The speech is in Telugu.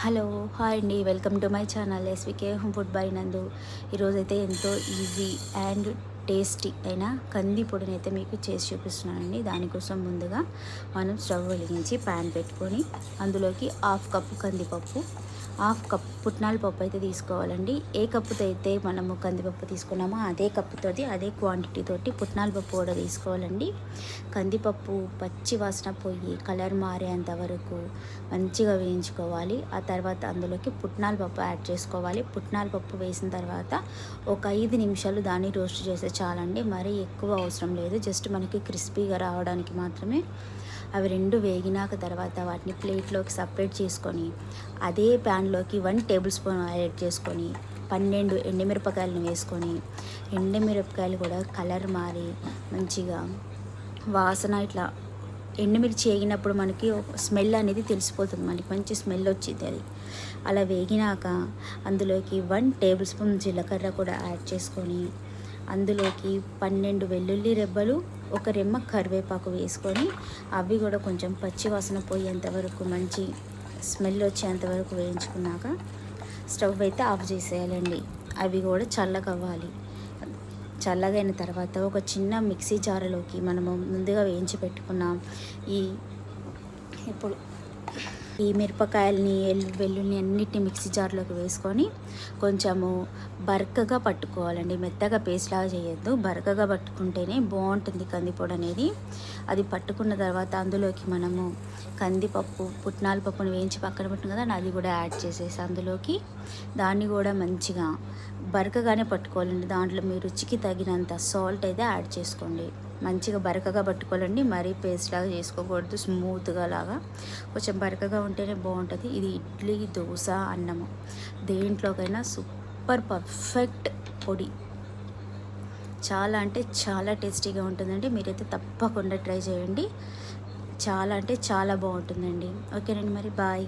హలో హాయ్ అండి. Welcome to my channel SVK home food by Nandu. ఈరోజైతే ఎంతో ఈజీ అండ్ టేస్టీ అయిన కంది పొడిని అయితే మీకు చేసి చూపిస్తున్నానండి. దానికోసం ముందుగా మనం స్టవ్ వెలిగించి ప్యాన్ పెట్టుకొని అందులోకి హాఫ్ కప్పు కందిపప్పు హాఫ్ కప్ పుట్నాల పప్పు అయితే తీసుకోవాలండి. ఏ కప్పుతో అయితే మనము కందిపప్పు తీసుకున్నామో అదే కప్పుతోటి అదే క్వాంటిటీ తోటి పుట్నాల పప్పు కూడా తీసుకోవాలండి. కందిపప్పు పచ్చి వాసన పోయి కలర్ మారేంత వరకు మంచిగా వేయించుకోవాలి. ఆ తర్వాత అందులోకి పుట్నాల పప్పు యాడ్ చేసుకోవాలి. పుట్నాల పప్పు వేసిన తర్వాత ఒక ఐదు నిమిషాలు దాన్ని రోస్ట్ చేస్తే చాలండి. మరీ ఎక్కువ అవసరం లేదు. జస్ట్ మనకి క్రిస్పీగా రావడానికి మాత్రమే అవి రెండు వేగినాక తర్వాత వాటిని ప్లేట్లోకి సపరేట్ చేసుకొని అదే ప్యాన్లోకి వన్ టేబుల్ స్పూన్ యాడ్ చేసుకొని పన్నెండు ఎండుమిరపకాయలను వేసుకొని ఎండుమిరపకాయలు కూడా కలర్ మారి మంచిగా వాసన ఇట్లా ఎండుమిర్చి వేగినప్పుడు మనకి స్మెల్ అనేది తెలిసిపోతుంది. మనకి మంచి స్మెల్ వచ్చింది అది. అలా వేగినాక అందులోకి వన్ టేబుల్ స్పూన్ జీలకర్ర కూడా యాడ్ చేసుకొని అందులోకి పన్నెండు వెల్లుల్లి రెబ్బలు ఒక రెమ్మ కరివేపాకు వేసుకొని అవి కూడా కొంచెం పచ్చి వాసన పోయేంత వరకు మంచి స్మెల్ వచ్చేంత వరకు వేయించుకున్నాక స్టవ్ అయితే ఆఫ్ చేసేయాలండి. అవి కూడా చల్లగవ్వాలి. చల్లగైన తర్వాత ఒక చిన్న మిక్సీ జారులోకి మనము ముందుగా వేయించి పెట్టుకున్నాం. ఈ ఇప్పుడు ఈ మిరపకాయలని వెల్లుల్ని అన్నిటిని మిక్సీ జార్లోకి వేసుకొని కొంచెము బరకగా పట్టుకోవాలండి. మెత్తగా పేస్ట్ లాగా చేయొద్దు. బరకగా పట్టుకుంటేనే బాగుంటుంది కందిపొడి అనేది. అది పట్టుకున్న తర్వాత అందులోకి మనము కందిపప్పు పుట్నాల పప్పును వేయించి పక్కన పెట్టిన కదా అది కూడా యాడ్ చేసేసి అందులోకి దాన్ని కూడా మంచిగా బరకగానే పట్టుకోవాలండి. దాంట్లో మీ రుచికి తగినంత సాల్ట్ అయితే యాడ్ చేసుకోండి. మంచిగా బరకగా పట్టుకోవాలండి. మరీ పేస్ట్ లాగా చేసుకోకూడదు. స్మూత్గా లాగా. కొంచెం బరకగా ఉంటేనే బాగుంటుంది. ఇది ఇడ్లీ దోశ అన్నము. దేంట్లోకైనా సూపర్ పర్ఫెక్ట్ పొడి. చాలా అంటే చాలా టేస్టీగా ఉంటుందండి. మీరైతే తప్పకుండా ట్రై చేయండి. చాలా అంటే చాలా బాగుంటుందండి. ఓకేనండి మరి. బాయ్